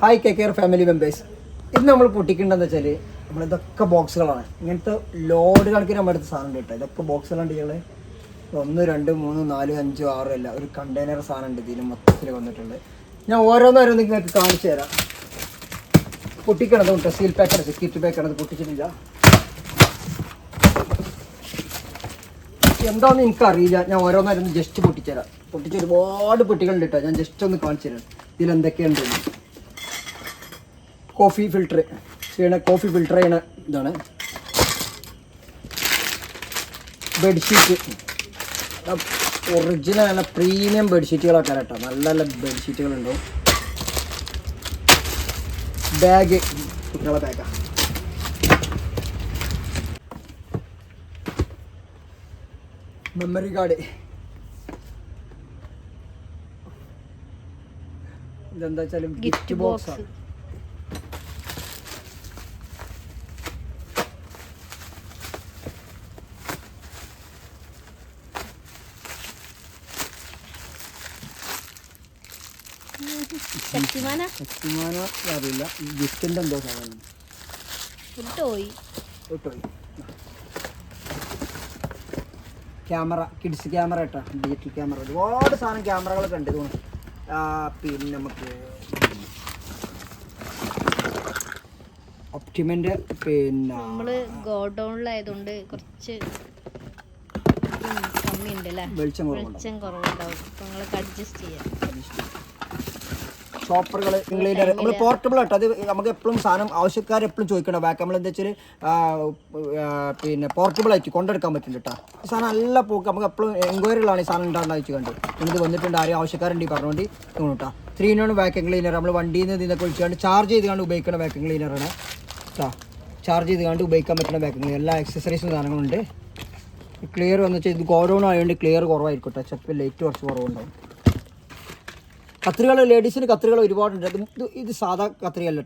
Hi K care family members ഇന്ന് നമ്മൾ പൊട്ടിക്കേണ്ടതെന്ന് വെച്ചാൽ നമ്മളിതൊക്കെ ബോക്സുകളാണ് ഇങ്ങനത്തെ ലോഡ് കണക്കിന് നമ്മുടെ അടുത്ത് സാധനം കേട്ടോ. ഇതൊക്കെ ബോക്സുകളുണ്ട് ഞങ്ങൾ ഒന്ന് രണ്ട് മൂന്ന് നാല് അഞ്ച് ആറ് അല്ല ഒരു കണ്ടെയ്നർ സാധനം ഉണ്ട് ഇതിന് മൊത്തത്തിൽ വന്നിട്ടുണ്ട്. ഞാൻ ഓരോന്നോരോന്ന് നിങ്ങൾക്ക് കാണിച്ചു തരാം. പൊട്ടിക്കണത് ഉണ്ട്? സീൽ പാക്കണത് സെക്യൂരിറ്റി പാക്കണത് പൊട്ടിച്ചിട്ടില്ല. എന്താണെന്ന് എനിക്കറിയില്ല. ഞാൻ ഓരോന്നോരോന്ന് ജസ്റ്റ് പൊട്ടിച്ചുതരാം പൊട്ടിച്ച് ഒരുപാട് പെട്ടികളുണ്ട് കേട്ടോ. ഞാൻ ജസ്റ്റ് ഒന്ന് കാണിച്ചു തരാം. ഇതിലെന്തൊക്കെയുണ്ടെന്ന് കോഫി ഫിൽട്ടർ ചെയ്യണ കോഫി ഫിൽട്ടർ ചെയ്യണ ഇതാണ്. ബെഡ്ഷീറ്റ്. ഒറിജിനൽ നല്ല പ്രീമിയം ബെഡ്ഷീറ്റുകളൊക്കെ കേട്ടോ. നല്ല നല്ല ബെഡ്ഷീറ്റുകളുണ്ടാവും. ബാഗ് കുട്ടികളെ ബാഗാണ് മെമ്മറി കാർഡ് ഇതെന്താ വെച്ചാലും ഗിഫ്റ്റ് ബോക്സ് ശക്തിമാന അറിയില്ല. എന്തോ സാധനം. ക്യാമറ കിഡ്സ് ക്യാമറ കേട്ടോ. Digital camera. ഒരുപാട് സാധനം ക്യാമറകളൊക്കെ ഉണ്ട് തോന്നുന്നു പിന്നെ നമുക്ക് ഒപ്റ്റിമെന്റ് പിന്നെ നമ്മൾ ഗോഡൗണിലായതുകൊണ്ട് കുറച്ച് ഉം, കമ്മിയുണ്ട് അല്ലേ വെളിച്ചം കുറവുണ്ട് വെളിച്ചം കുറവുണ്ടാവും. നിങ്ങൾക്ക് അഡ്ജസ്റ്റ് ചെയ്യാം. ഷോപ്പറുകൾ ക്ലീനർ നമ്മൾ പോർട്ടബിൾ ആട്ടോ. അത് നമുക്ക് എപ്പോഴും സാധനം ആവശ്യക്കാർ എപ്പോഴും ചോദിക്കണം ബാക്ക് നമ്മൾ എന്താ വെച്ചാൽ പിന്നെ പോർട്ടബിൾ ആയിട്ട് കൊണ്ടെടുക്കാൻ പറ്റും കേട്ടോ ഈ സാധനം നല്ല പോക്ക്. നമുക്ക് എപ്പോഴും എൻക്വയറികളാണ് ഈ സാധനം ഉണ്ടാകുന്ന വെച്ച് കണ്ട്. ഇത് വന്നിട്ടുണ്ട്. ആരും? ആവശ്യക്കാരുണ്ട് ഈ പറഞ്ഞുകൊണ്ട് തോന്നും കേട്ടോ ത്രീ നോൺ വാക്യൂം ക്ലീനർ നമ്മൾ വണ്ടിയിൽ നിന്ന് ഇതിനൊക്കെ വിളിച്ചുകൊണ്ട് ചാർജ് ചെയ്ത് കണ്ട് ഉപയോഗിക്കുന്ന വാക്യൂം ക്ലീനറാണ് കേട്ടോ ചാർജ് ചെയ്ത് കണ്ട് ഉപയോഗിക്കാൻ പറ്റുന്ന വാക്യൂം ക്ലീനർ എല്ലാ എക്സസറീസും സാധനങ്ങളുണ്ട്. ക്ലിയർ വന്നു വെച്ചാൽ ഇത് ഗോഡൗൺ ആയതുകൊണ്ട് ക്ലിയർ കുറവായിരിക്കും കേട്ടോ ചിലപ്പോൾ ലൈറ്റ് കുറച്ച് കുറവുണ്ടാവും. കത്രികൾ ലേഡീസിന് കത്രികൾ ഒരുപാടുണ്ട്. ഇത് ഇത് സാധാ കത്രികല്ല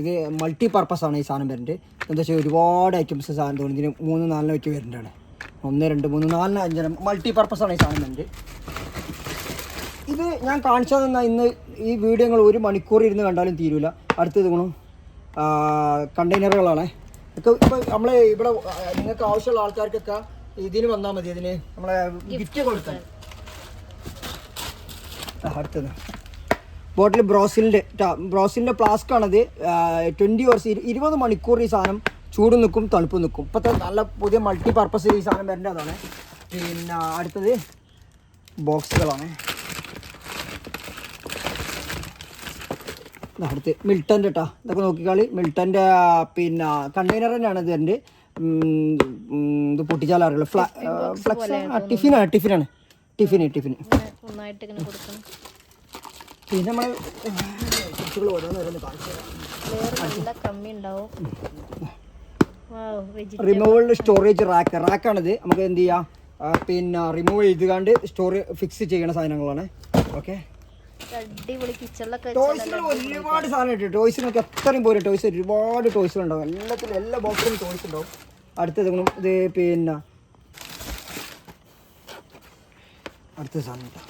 ഇത് മൾട്ടി പർപ്പസ് ആണ് ഈ സാധനം വരുന്നത്. എന്താ വെച്ചാൽ ഒരുപാട് ഐറ്റംസ് സാധനം തോന്നി ഇതിന് മൂന്ന് നാലിന് വെച്ച് വരുന്നതാണ് ഒന്ന് രണ്ട് മൂന്ന് നാലിന് അഞ്ചിന് മൾട്ടി പർപ്പസ് ആണ് ഈ സാധനം വരുന്നത്. ഇത് ഞാൻ കാണിച്ചത് തന്ന ഇന്ന് ഈ വീഡിയോ നിങ്ങൾ ഒരു മണിക്കൂർ ഇരുന്ന് കണ്ടാലും തീരൂല. അടുത്തത് ഗുണം കണ്ടെയ്നറുകളാണ് ഒക്കെ ഇപ്പോൾ നമ്മൾ ഇവിടെ നിങ്ങൾക്ക് ആവശ്യമുള്ള ആൾക്കാർക്കൊക്കെ ഇതിന് വന്നാൽ മതി. ഇതിന് നമ്മളെ ഗിഫ്റ്റ് കൊടുക്കാൻ. അടുത്തത്. ബോട്ടിൽ ബ്രോസിലിന്റെ ബ്രോസിലിന്റെ ഫ്ലാസ്ക് ആണത്. ട്വന്റി ഓർസ് ഇരുപത് മണിക്കൂർ ഈ സാധനം ചൂട് നിൽക്കും തണുപ്പ് നിൽക്കും. ഇപ്പോഴത്തെ നല്ല പുതിയ മൾട്ടി പർപ്പസ് ഈ സാധനം വരേണ്ടതാണ് പിന്നെ അടുത്തത് ബോക്സുകളാണ്. അടുത്ത് മിൽട്ടന്റെ കേട്ടോ ഇതൊക്കെ നോക്കിക്കാളി. മിൽട്ടന്റെ പിന്നെ കണ്ടെയ്നർ തന്നെയാണ് ഇത് എന്റെ ഇത് പൊട്ടിച്ചാൽ അറിയുള്ളൂ ഫ്ലാ ഫ്ലക്സ് ടിഫിനാണ് ടിഫിനാണ് ടിഫിന് ടിഫിന്. ഒന്നായിട്ട് ഇങ്ങനെ കൊടുക്കണം. പിന്നെ നമ്മൾ ഓരോന്നോരോന്ന് കാണിച്ചു കമ്മി ഉണ്ടാവും. റിമൂവൽ സ്റ്റോറേജ് റാക്ക് റാക്കാണിത് നമുക്ക് എന്ത് ചെയ്യാം? പിന്നെ റിമൂവ് ചെയ്തുകൊണ്ട് സ്റ്റോറി ഫിക്സ് ചെയ്യണ സാധനങ്ങളാണ്. ഓക്കെ ഒരുപാട് സാധനം ഇട്ടു ടോയ്സിനൊക്കെ എത്രയും പോലെ ടോയ്സ് ഒരുപാട് ടോയ്സ് ഉണ്ടാവും എല്ലാത്തിലും എല്ലാ ബോക്സിലും ടോയ്സ് ഉണ്ടാവും. അടുത്തത് ഇത് പിന്നെ അടുത്ത സാധനം കേട്ടോ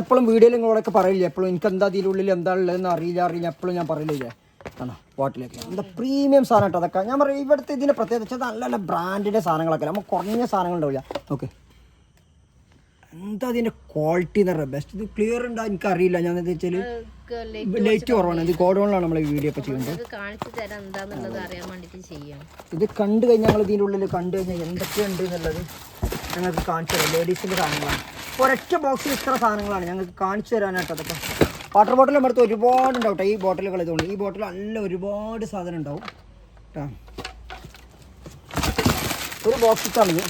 എപ്പോഴും വീഡിയോയിൽ നിങ്ങളോടൊക്കെ പറയില്ല? എപ്പോഴും എനിക്ക് എന്താ ഇതിനുള്ളിൽ എന്താ ഉള്ളതെന്ന് അറിയില്ല അറിയില്ല. എപ്പോഴും ഞാൻ പറയില്ലേ? ആണോ? ബോട്ടിലേക്ക് എന്താ പ്രീമിയം സാധനം കേട്ടോ അതൊക്കെ. ഞാൻ പറയും ഇവിടുത്തെ ഇതിന്റെ പ്രത്യേകത വെച്ചാൽ നല്ല നല്ല ബ്രാൻഡിന്റെ സാധനങ്ങളൊക്കെ. നമുക്ക് കുറഞ്ഞ സാധനങ്ങൾ ഉണ്ടാവില്ല. ഓക്കെ എന്താ അതിന്റെ ക്വാളിറ്റി എന്ന് പറയുക ബെസ്റ്റ് ഇത് ക്ലിയർ ഉണ്ടോ? എനിക്കറിയില്ല. ഞാൻ എന്താ വെച്ചാൽ ലൈറ്റ് കുറവാണ്. ഇത് ഗോഡൗണിലാണ് നമ്മൾ വീഡിയോ ഒക്കെ ചെയ്യുന്നത്. ഇത് കണ്ടു കഴിഞ്ഞാൽ ഞങ്ങൾ ഇതിന്റെ ഉള്ളിൽ കണ്ടു കഴിഞ്ഞാൽ എന്തൊക്കെയുണ്ട് എന്നുള്ളത്. ഞങ്ങൾക്ക് കാണിച്ചു തരാം. ലേഡീസിന്റെ സാധനങ്ങളാണ്. ഒരൊറ്റ ബോക്സിൽ ഇത്ര സാധനങ്ങളാണ് ഞങ്ങൾക്ക് കാണിച്ചു തരാനായിട്ട് അതൊക്കെ വാട്ടർ ബോട്ടിൽ നമ്മുടെ അടുത്ത് ഒരുപാട് ഉണ്ടാവും ഈ ബോട്ടിലുകൾ ഇതുകൊണ്ട്. ഈ ബോട്ടിൽ നല്ല ഒരുപാട് സാധനം ഉണ്ടാവും കേട്ടോ ഒരു ബോക്സിൽ തന്നെ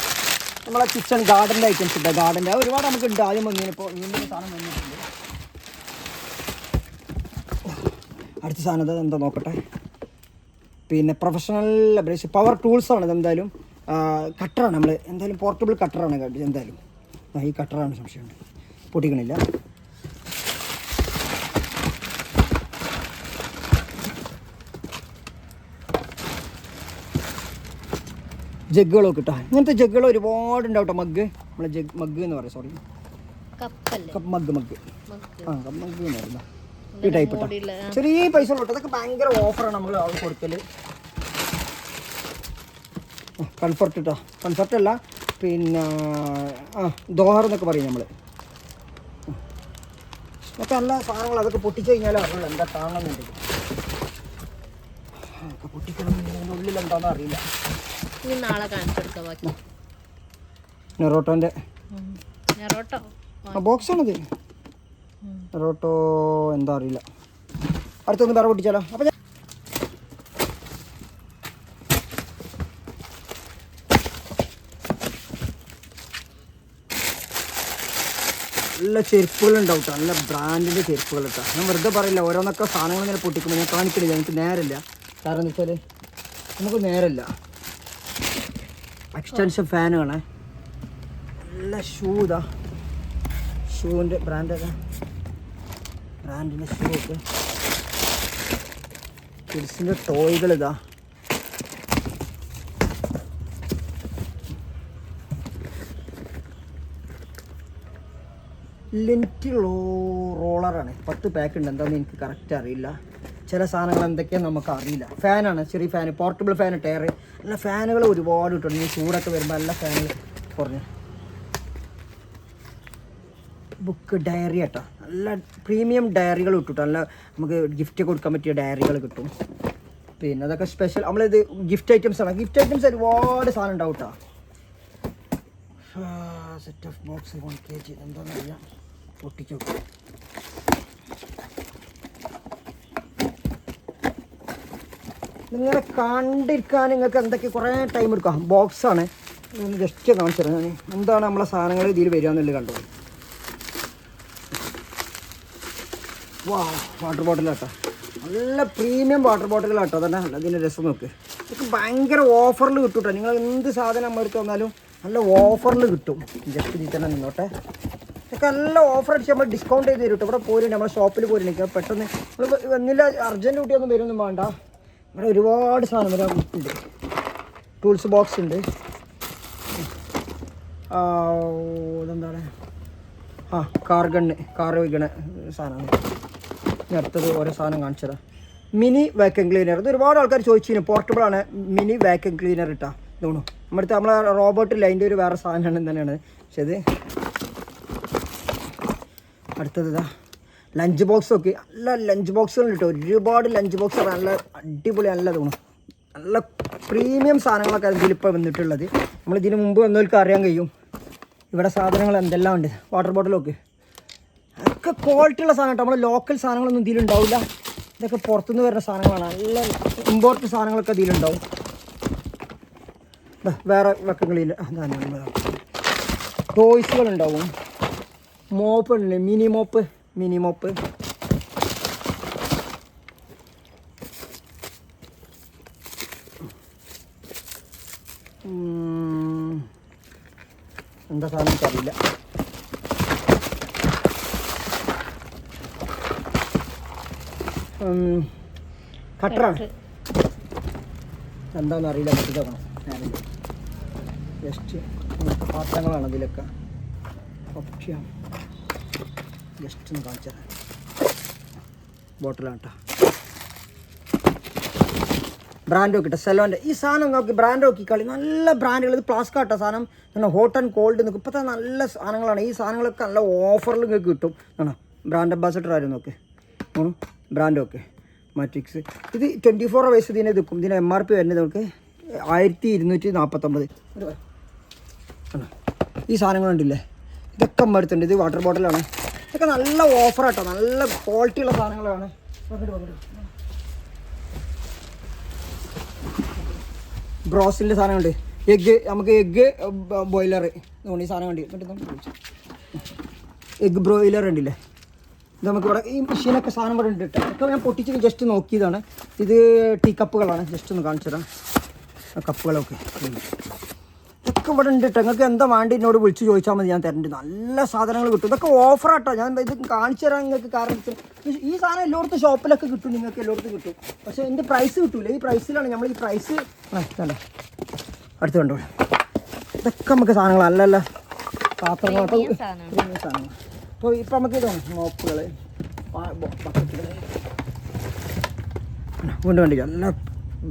നമ്മളെ കിച്ചൺ ഗാർഡന്റെ ഐറ്റംസ് ഉണ്ട് ഗാർഡന്റെ ഒരുപാട് നമുക്ക് ഉണ്ട്. ആദ്യം വന്നതിന് ഇപ്പോൾ സാധനം വന്നിട്ടുണ്ട്. അടുത്ത സാധനം എന്താ നോക്കട്ടെ? പിന്നെ പ്രൊഫഷണൽ ബ്രഷ് പവർ ടൂൾസ് ആണ് ഇതെന്തായാലും. കട്ടറാണ് നമ്മൾ എന്തായാലും പോർട്ടബിൾ കട്ടറാണ് കേട്ടോ എന്തായാലും. ഈ കട്ടറാണ് സംശയമുണ്ട് പൊട്ടിക്കണില്ല. ജഗ്ഗുകളൊക്കെ കിട്ടാം ഇങ്ങനത്തെ ജഗ്ഗുകൾ ഒരുപാട് ഉണ്ടാവും കേട്ടോ മഗ് നമ്മളെ ജഗ് മഗ് എന്ന് പറയാം സോറി കപ്പ് മഗ് മഗ്. ആ കപ്പ് മഗ് എന്ന് പറയുന്നത് ഈ ടൈപ്പ് ചെറിയ പൈസ ഉള്ളൂ അതൊക്കെ ഭയങ്കര ഓഫറാണ് നമ്മൾ ആൾ ഇട്ടാ കംഫർട്ട് അല്ല പിന്നെ ആ ദോഹർ എന്നൊക്കെ പറയും നമ്മൾ അതൊക്കെ നല്ല സാധനങ്ങൾ അതൊക്കെ പൊട്ടിച്ചു കഴിഞ്ഞാൽ അറിയില്ല എന്താ കാണണമെന്നുണ്ട് അതൊക്കെ പൊട്ടിക്കണം അതിന്റെ ഉള്ളിൽ എന്താണെന്ന് അറിയില്ല. ഇനി നാളെ ബാക്കി? നെറോട്ടോന്റെ ആ ബോക്സാണിത് നെറോട്ടോ എന്താ അറിയില്ല. അടുത്തൊന്ന് വേറെ പൊട്ടിച്ചാലോ? അപ്പം നല്ല ചെരുപ്പുകൾ ഉണ്ടാവും. നല്ല ബ്രാൻഡിന്റെ ചെരുപ്പുകൾ കേട്ടോ ഞാൻ വെറുതെ പറയില്ല. ഓരോന്നൊക്കെ സാധനങ്ങൾ ഇങ്ങനെ പൊട്ടിക്കുമ്പോൾ ഞാൻ കാണിക്കണില്ല. എനിക്ക് നേരമില്ല കാരണം എന്ന് വെച്ചാൽ നമുക്ക് നേരമില്ല എക്സ്റ്റൻഷൻ ഫാനുകളെ നല്ല ഷൂ ഇതാ. ഷൂവിന്റെ ബ്രാൻഡൊക്കെ ബ്രാൻഡിന്റെ ഷൂ ഒക്കെ. കിഡ്സിന്റെ ടോയ്കൾ ഇതാ. ലിമിറ്റ് റോ റോളറാണ്. പത്ത് പാക്ക് ഉണ്ട്. എന്താണെന്ന് എനിക്ക് കറക്റ്റ് അറിയില്ല. ചില സാധനങ്ങൾ എന്തൊക്കെയാണെന്ന് നമുക്ക് അറിയില്ല. ഫാനാണ് ചെറിയ ഫാൻ പോർട്ടബിൾ ഫാൻ ടയർ നല്ല ഫാനുകൾ ഒരുപാട് കിട്ടും ഈ ചൂടൊക്കെ വരുമ്പോൾ നല്ല ഫാനുകൾ കുറഞ്ഞു. ബുക്ക് ഡയറി കേട്ടോ നല്ല പ്രീമിയം ഡയറികൾ കിട്ടും ട്ടോ. നല്ല നമുക്ക് ഗിഫ്റ്റ് കൊടുക്കാൻ പറ്റിയ ഡയറികൾ കിട്ടും. പിന്നെ അതൊക്കെ സ്പെഷ്യൽ നമ്മളിത് ഗിഫ്റ്റ് ഐറ്റംസ് ആണ്. ഗിഫ്റ്റ് ഐറ്റംസ് ഒരുപാട് സാധനം ഉണ്ടാവും കേട്ടോ set of box one K G എന്താണെന്ന് അറിയാം. പൊട്ടിച്ചു നിങ്ങളെ കണ്ടിരിക്കാൻ നിങ്ങൾക്ക് എന്തൊക്കെ കുറേ ടൈം എടുക്കാം. ബോക്സാണ് ജസ്റ്റ് കാണിച്ചു ഞാൻ എന്താണ് നമ്മളെ സാധനങ്ങൾ ഇതിൽ വരിക എന്നുള്ളത് കണ്ടത് വാ വാട്ടർ ബോട്ടിലാട്ടോ നല്ല പ്രീമിയം വാട്ടർ ബോട്ടിലാട്ടോ തന്നെ അതിന്റെ രസം നോക്ക്. ഇതൊക്കെ ഭയങ്കര ഓഫറിൽ കിട്ടും കേട്ടോ നിങ്ങൾ എന്ത് സാധനം നമ്മൾ എടുത്ത് വന്നാലും നല്ല ഓഫറിൽ കിട്ടും. ജസ്റ്റ് ഇതിൽ തന്നെ നിന്നോട്ടെ. ഇതൊക്കെ നല്ല ഓഫർ അടിച്ച് നമ്മൾ ഡിസ്കൗണ്ട് ചെയ്ത് തരും ഇവിടെ പോരും നമ്മുടെ ഷോപ്പിൽ പോരുണ്ട് പെട്ടെന്ന് നമ്മൾ വന്നില്ല അർജന്റ് കുട്ടിയൊന്നും വരുമൊന്നും വേണ്ട. ഇവിടെ ഒരുപാട് സാധനം വരാൻ ഉണ്ട്. ടൂൾസ് ബോക്സ് ഉണ്ട്. ഇതെന്താണ്? ആ കാർ ഗണ്ണ് കാർ വയ്ക്കണ സാധനമാണ് അടുത്തത് ഓരോ സാധനം കാണിച്ചതാ. മിനി വാക്യൂം ക്ലീനർ ഇത് ഒരുപാട് ആൾക്കാർ ചോദിച്ചിരുന്നു. പോർട്ടബിൾ ആണ്. മിനി വാക്യൂം ക്ലീനർ ഇട്ടാ. തോന്നുന്നു നമ്മുടെ നമ്മളെ റോബോട്ടില്ല അതിന്റെ ഒരു വേറെ സാധനമാണ് തന്നെയാണ്. പക്ഷേ ഇത് അടുത്തത് ഇതാ. ലഞ്ച് ബോക്സ് ഒക്കെ നല്ല ലഞ്ച് ബോക്സുകൾ കിട്ടും ഒരുപാട് ലഞ്ച് ബോക്സ് നല്ല അടിപൊളി നല്ല തോന്നും നല്ല പ്രീമിയം സാധനങ്ങളൊക്കെ ഇതിലിപ്പോൾ വന്നിട്ടുള്ളത്. നമ്മൾ ഇതിന് മുമ്പ് വന്നവർക്ക് അറിയാൻ കഴിയും. ഇവിടെ സാധനങ്ങൾ എന്തെല്ലാം ഉണ്ട്. വാട്ടർ ബോട്ടിലൊക്കെ ക്വാളിറ്റി ഉള്ള സാധനം നമ്മൾ ലോക്കൽ സാധനങ്ങളൊന്നും ഇതിലുണ്ടാവില്ല ഇതൊക്കെ പുറത്തുനിന്ന് വരുന്ന സാധനങ്ങളാണ്. നല്ല ഇമ്പോർട്ടന്റ് സാധനങ്ങളൊക്കെ ഇതിലുണ്ടാവും വേറെ വെക്കങ്ങളിൽ ടോയ്സുകൾ ഉണ്ടാവും മോപ്പ് ഉണ്ട് മിനി മോപ്പ്. Mini mop. എന്താ സാധനം എനിക്കറിയില്ല. കട്ടറാണ് എന്താണെന്ന് അറിയില്ല. നോക്കണം. ഞാനില്ല ജസ്റ്റ് പാത്രങ്ങളാണ് ഇതിലൊക്കെ. ഓപ്ഷൻ. ജസ്റ്റ് ഒന്ന് കാണിച്ചു തരാം ബ്രാൻഡ് നോക്കിട്ടെ സെലോന്റെ. ഈ സാധനം നോക്കി ബ്രാൻഡ് നോക്കി കളി. നല്ല ബ്രാൻഡുകൾ. ഇത് പ്ലാസ്ക് ആട്ടോ സാധനം. പിന്നെ ഹോട്ട് ആൻഡ് കോൾഡ് നിൽക്കും ഇപ്പോഴത്തെ നല്ല സാധനങ്ങളാണ്. ഈ സാധനങ്ങളൊക്കെ നല്ല ഓഫറിൽ നിങ്ങൾക്ക് കിട്ടും. ആണോ? ബ്രാൻഡ് അംബാസഡർ ആരും നോക്ക്? Brand okay matrix. ഇത് ട്വന്റി ഫോർ അവേഴ്സ് ഇതിനെ നിൽക്കും. ഇതിന് എം ആർ പി വരുന്നത് നമുക്ക് ആയിരത്തി ഇരുന്നൂറ്റി നാൽപ്പത്തൊമ്പത്? ഈ സാധനങ്ങളുണ്ടല്ലേ ഇതൊക്കെ അമ്മ അടുത്തുണ്ട് ഇത് വാട്ടർ ബോട്ടിലാണ് ഇതൊക്കെ നല്ല ഓഫർ ആട്ടോ. നല്ല ക്വാളിറ്റി ഉള്ള സാധനങ്ങളാണ്. ബ്രോസിന്റെ സാധനമുണ്ട് എഗ്ഗ് നമുക്ക് എഗ്ഗ് ബോയിലർ ഈ സാധനം ഉണ്ട് എഗ്ഗ് ബ്രോയിലർ ഉണ്ടല്ലേ? ഇത് നമുക്ക് ഇവിടെ ഈ മെഷീനൊക്കെ സാധനം ഇവിടെ ഉണ്ട് കേട്ടോ. ഒക്കെ ഞാൻ പൊട്ടിച്ച് ജസ്റ്റ് നോക്കിയതാണ്. ഇത് ടീ കപ്പുകളാണ് ജസ്റ്റ് ഒന്ന് കാണിച്ചു തരാം കപ്പുകളൊക്കെ ഇതൊക്കെ ഇവിടെ ഉണ്ട് കേട്ടോ നിങ്ങൾക്ക് എന്താ വേണ്ടി എന്നോട് വിളിച്ച് ചോദിച്ചാൽ മതി. ഞാൻ തരണ്ട്. നല്ല സാധനങ്ങൾ കിട്ടും. ഇതൊക്കെ ഓഫറാട്ടോ. ഞാൻ ഇത് കാണിച്ചു തരാൻ നിങ്ങൾക്ക് കാരണം ഈ- സാധനം എല്ലായിടത്തും ഷോപ്പിലൊക്കെ കിട്ടും. നിങ്ങൾക്ക് എല്ലായിടത്തും കിട്ടും. പക്ഷേ എന്റെ പ്രൈസ് കിട്ടൂല. ഈ പ്രൈസിലാണ് നമ്മൾ ഈ പ്രൈസ് അല്ലേ കണ്ടോ അടുത്ത് കണ്ടോ? ഇതൊക്കെ നമുക്ക് സാധനങ്ങൾ അല്ല അല്ല പാത്രങ്ങൾ. സാധനങ്ങൾ അപ്പോൾ ഇപ്പം നമുക്ക് ഇതാണ് മോപ്പുകൾ വീണ്ടും വേണ്ടി നല്ല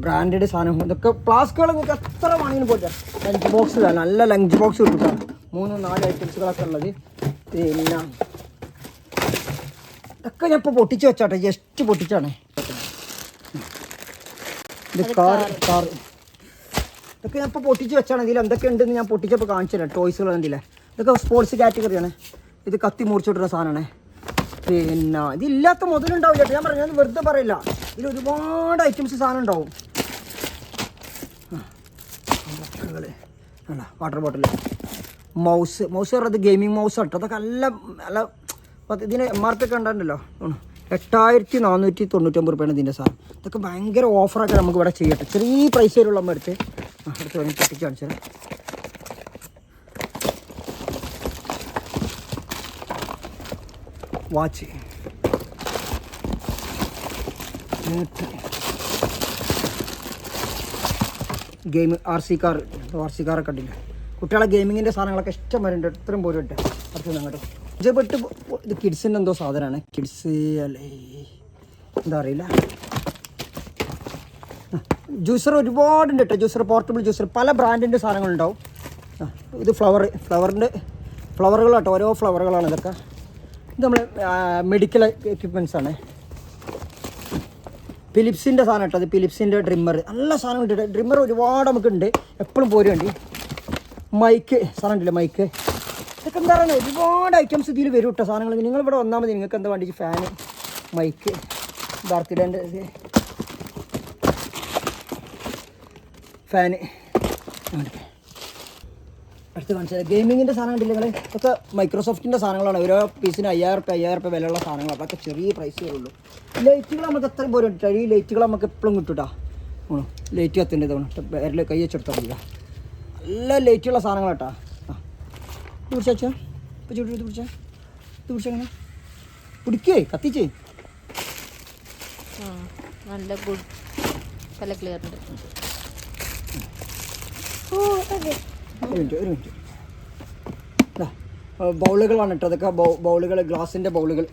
ബ്രാൻഡഡ് സാധനം. ഇതൊക്കെ ഫ്ലാസ്കുകൾ നിങ്ങൾക്ക് എത്ര വേണമെങ്കിലും പോയിട്ട് ലഞ്ച് ബോക്സ് നല്ല ലഞ്ച് ബോക്സ് കിട്ടും മൂന്ന് നാല് ഐറ്റംസുകളൊക്കെ ഉള്ളത്. പിന്നെ ഇതൊക്കെ ഞാൻ ഇപ്പോൾ പൊട്ടിച്ച് വെച്ചാട്ടെ ജസ്റ്റ് പൊട്ടിച്ചാണ്. ഇത് കാർ കാർ ഇതൊക്കെ ഞാൻ ഇപ്പോൾ പൊട്ടിച്ച് വെച്ചാണ്. ഇതിൽ എന്തൊക്കെ ഉണ്ടെന്ന് ഞാൻ പൊട്ടിച്ചപ്പോൾ കാണിച്ചു തരാം ടോയ്സുകൾ എന്തില്ല ഇതൊക്കെ സ്പോർട്സ് കാറ്റഗറിയാണ് ഇത് കത്തി മുറിച്ചിട്ടുള്ള സാധനമാണ്. പിന്നെ ഇതില്ലാത്ത മുതലുണ്ടാവില്ല ഞാൻ പറഞ്ഞു ഞാൻ വെറുതെ പറയില്ല. ഇതിൽ ഒരുപാട് ഐറ്റംസ് സാധനം ഉണ്ടാവും. അല്ല വാട്ടർ ബോട്ടിൽ മൗസ് മൗസ് പറഞ്ഞത് ഗെയിമിംഗ് മൗസ് കേട്ടോ. അതൊക്കെ നല്ല നല്ല ഇതിന് എം ആർ പി ഒക്കെ ഉണ്ടായിരുന്നല്ലോ ഉം. എട്ടായിരത്തി നാനൂറ്റി തൊണ്ണൂറ്റൊമ്പത് രൂപയാണ് ഇതിന്റെ സാധനം. ഇതൊക്കെ ഭയങ്കര ഓഫറൊക്കെ നമുക്ക് ഇവിടെ ചെയ്യട്ടെ. ചെറിയ പ്രൈസിലുള്ള നമ്മൾ എടുത്ത്. അടുത്ത് വേണമെങ്കിൽ പൊട്ടിച്ച് watch. Game R C car R C കാറൊക്കെ ഉണ്ടല്ലോ കുട്ടികളെ ഗെയിമിങ്ങിന്റെ സാധനങ്ങളൊക്കെ ഇഷ്ടം വരുന്നുണ്ട്. ഇത്രയും പോലും ഇട്ട് അടുത്ത് അങ്ങോട്ട്. ഇത് പെട്ട് പോ- ഇത് കിഡ്സിന്റെ എന്തോ സാധനമാണ് കിഡ്സ് അല്ലേ? എന്താ അറിയില്ല. ജ്യൂസർ ഒരുപാടുണ്ട് കേട്ടോ. ജ്യൂസർ പോർട്ടബിൾ ജ്യൂസർ പല ബ്രാൻഡിന്റെ സാധനങ്ങളുണ്ടാവും. ഇത് ഫ്ലവർ ഫ്ലവറിന്റെ ഫ്ലവറുകൾ കേട്ടോ ഓരോ ഫ്ലവറുകളാണ് ഇതൊക്കെ. ഇത് നമ്മൾ മെഡിക്കൽ എക്യുപ്മെന്റ്സ് ആണ്. ഫിലിപ്സിന്റെ സാധനം കേട്ടോ അത് ഫിലിപ്സിന്റെ ഡ്രിമ്മർ നല്ല സാധനം ഉണ്ട് ഡ്രിമ്മർ ഒരുപാട് നമുക്കുണ്ട്. എപ്പോഴും പോരുണ്ട് മൈക്ക് സാധനം ഉണ്ടല്ലേ മൈക്ക് ഇതൊക്കെ എന്താ പറയുക ഒരുപാട് ഐറ്റംസ് ഇതിൽ വരും കേട്ടോ സാധനങ്ങൾ നിങ്ങൾ ഇവിടെ വന്നാൽ മതി നിങ്ങൾക്ക് എന്താ വേണ്ടി ഫാന് മൈക്ക് ബർത്ത്ഡേന്റെ ഫാന് അടുത്ത് കാണിച്ചത്. ഗെയിമിങ്ങിന്റെ സാധനം കണ്ടില്ല നിങ്ങൾ ഇതൊക്കെ മൈക്രോസോഫ്റ്റിന്റെ സാധനങ്ങളാണ്. ഓരോ പീസിന് അയ്യായിരം റുപ്യ അയ്യായിരം റുപ്യ വിലയുള്ള സാധനങ്ങൾ അതൊക്കെ ചെറിയ പ്രൈസേ ഉള്ളൂ. ലൈറ്റുകൾ നമുക്ക് എത്ര പോലും ഉണ്ട് ഈ ലൈറ്റുകൾ നമുക്ക് എപ്പോഴും കിട്ടൂട്ടാ കേട്ടോ ലൈറ്റ് കത്തിന്റെ തോന്നുന്നു പേരിൽ കൈ വെച്ചെടുത്താൽ മതി നല്ല ലൈറ്റുള്ള സാധനങ്ങൾ കേട്ടാ ആ. ഇത് പിടിച്ചാ ഇപ്പം ഇത് പിടിച്ചാ. ഇത് പിടിച്ചെങ്ങനെ പിടിക്കേ കത്തിച്ചേ. നല്ല ഗുഡ്. നല്ല ക്ലിയർ ഉണ്ട്. ഒരു മിനിറ്റ് ഒരു മിനിറ്റ്. ബൗളുകളാണ് കേട്ടോ അതൊക്കെ ബൗളുകൾ ഗ്ലാസിന്റെ ബൗളുകൾ.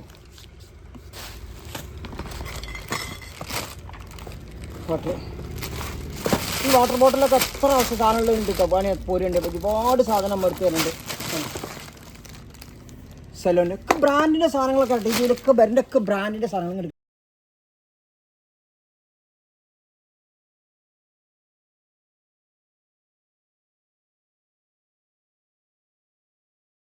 ഈ വാട്ടർ ബോട്ടിലൊക്കെ എത്ര ആവശ്യം സാധനങ്ങളുണ്ട് കേട്ടോ? പണി പോരുണ്ട് ഒരുപാട് സാധനം എടുത്ത് തരുന്നുണ്ട് സെലോന്റെ ഒക്കെ ബ്രാൻഡിന്റെ സാധനങ്ങളൊക്കെ ഇതിലൊക്കെ വരുന്ന ഒക്കെ ബ്രാൻഡിന്റെ സാധനങ്ങൾ